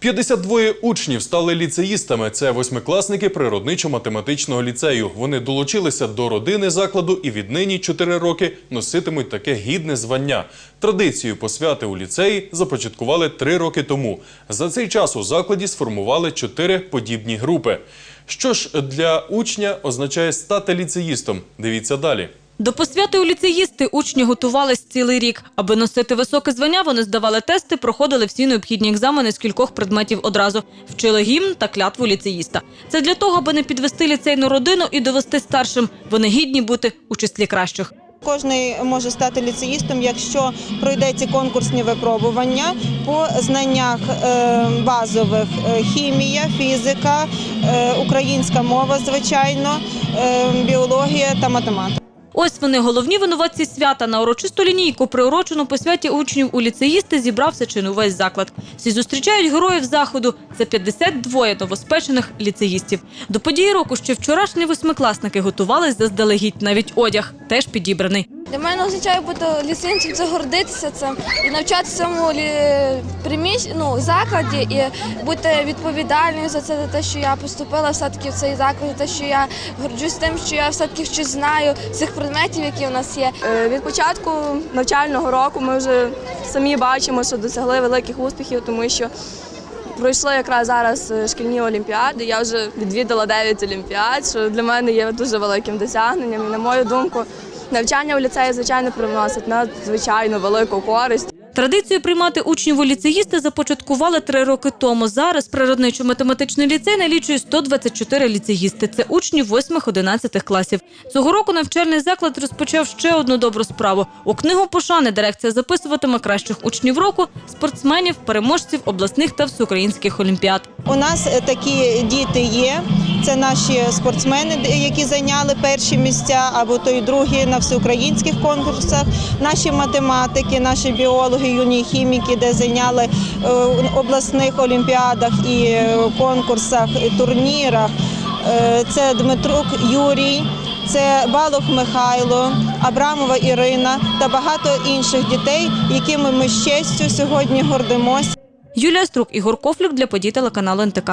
52 учнів стали ліцеїстами. Це восьмикласники природничо-математичного ліцею. Вони долучилися до родини закладу і віднині 4 роки носитимуть таке гідне звання. Традицію посвяти у ліцеї започаткували 3 роки тому. За цей час у закладі сформували 4 подібні групи. Що ж для учня означає стати ліцеїстом? Дивіться далі. До посвяти у ліцеїсти учні готувались цілий рік. Аби носити високе звання, вони здавали тести, проходили всі необхідні екзамени з кількох предметів одразу. Вчили гімн та клятву ліцеїста. Це для того, аби не підвести ліцейну родину і довести старшим. Вони гідні бути у числі кращих. Кожний може стати ліцеїстом, якщо пройде ці конкурсні випробування по знаннях е, базових е, хімія, фізика, е, українська мова, звичайно, біологія та математика. Ось вони головні винуватці свята. На урочисту лінійку, приурочену по святі учнів у ліцеїсти, зібрався чи не увесь заклад. Всі зустрічають героїв заходу. Це 52 новоспечених ліцеїстів. До події року ще вчорашні восьмикласники готувались заздалегідь. Навіть одяг теж підібраний. Для мене означає бути ліцензією, це гордитися цим і навчатися цьому приміщ... ну, закладі і бути відповідальною за це, за те, що я поступила все-таки в цей заклад, за те, що я горджусь тим, що я все-таки щось знаю з цих предметів, які у нас є. Е, Від початку навчального року ми вже самі бачимо, що досягли великих успіхів, тому що пройшли якраз зараз е, шкільні олімпіади. Я вже відвідала 9 олімпіад, що для мене є дуже великим досягненням. І на мою думку, навчання у ліцеї, звичайно, приносить надзвичайно велику користь. Традицію приймати учнів у ліцеїсти започаткували три роки тому. Зараз природничо-математичний ліцей налічує 124 ліцеїсти. Це учні 8-11 класів. Цього року навчальний заклад розпочав ще одну добру справу. У книгу пошани дирекція записуватиме кращих учнів року, спортсменів, переможців обласних та всеукраїнських олімпіад. У нас е, такі діти є. Це наші спортсмени, які зайняли перші місця або то й другі на всеукраїнських конкурсах. Наші математики, наші біологи, юні хіміки, де зайняли е, у обласних олімпіадах і е, конкурсах, турнірах. Це Дмитрук Юрій. Це Балох Михайло, Абрамова Ірина та багато інших дітей, якими ми з честю сьогодні гордимося. Юлія Струк, Ігор Кофлюк для подій телеканалу НТК.